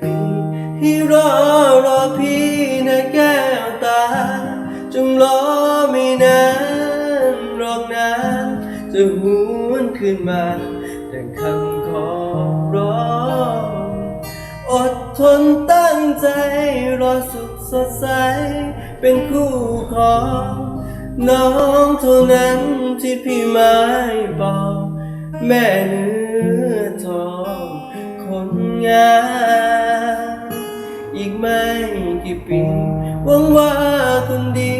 ปีให้รอรอพี่นะแก้วตาจงรอไม่นานรอกนะจะหวนขึ้นมาดังคำขอร้องอดทนตั้งใจรอสุขสดใส เป็นคู่ของน้องเท่านั้นที่พี่หมายบอกแม่เนื้อทองคนงาม ไม่กี่ปีหวังว่าคนดี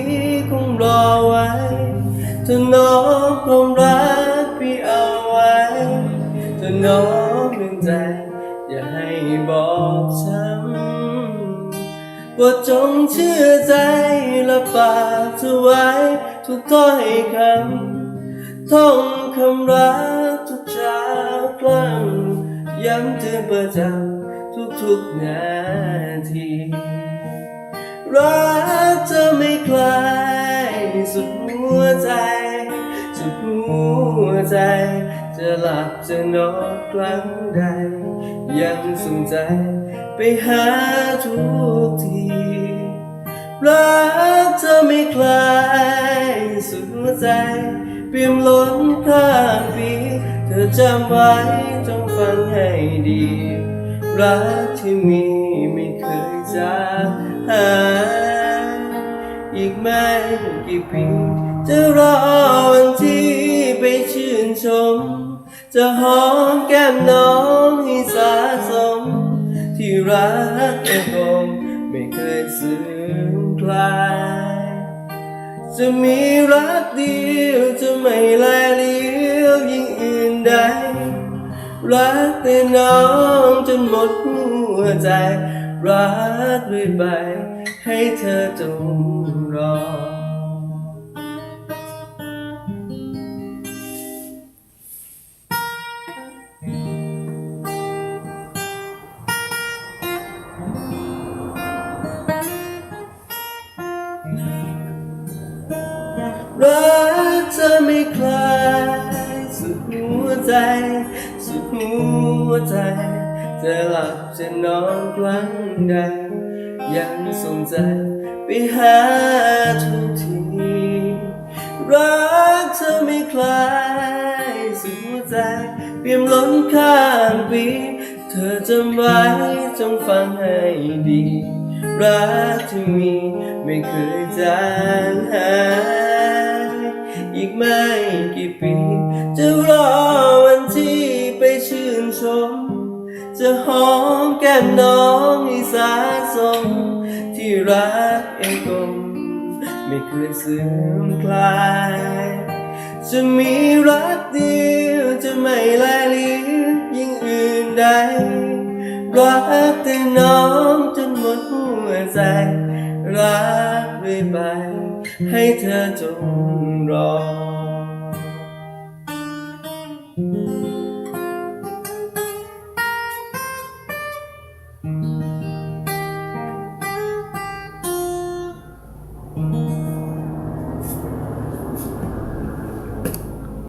คงรอไว้ถ้าน้องความรักพี่เอาไว้ถ้าน้องหนึ่งใจ อย่าให้บอกช้ำว่าจงเชื่อใจและปากเธอไว้ ทุกถ้อยคำท่องคำรักทุกเช้าครั้งย้ำเตือนประจำ ทุกๆนาทีรักเธอไม่คลายสุดหัวใจ สุดหัวใจ จะหลับจะนอนครั้งใด ยังสงใจไปหาทุกทีรักเธอไม่คลายสุดหัวใจเปี่ยมล้นข้างปีเธอจำไว้จงฟังให้ดี รักที่มีไม่เคยจางหายอีกไม่กี่ปีจะรอวันที่ไปชื่นชม จะหอมแก้มน้องให้สะสม ที่รักเองคงไม่เคยสูญคลายจะมีรักเดียวจะไม่แลเลี้ยวยิ่งอื่นใด รักแต่น้องจนหมดหัวใจ รักเรื่อยไป ให้เธอจงรอ รักเธอไม่คลายสุดหัวใจ หัวใจ จะหลับจะนอนครั้งใดยังสงใจไปหาทุกทีรักเธอไม่คลายสุดหัวใจ เปี่ยมล้นข้างปีเธอจำไว้จงฟังให้ดี รักที่มีไม่เคยจางหาย หอมแก้มน้องให้สาสมที่รักเองคงไม่เคยเสื่อมคลาย จะมีรักเดียวจะไม่ลายเลี้ยยิ่งอื่นใด รักแต่น้องจนหมดหัวใจ รักเรื่อยไปให้เธอจงรอ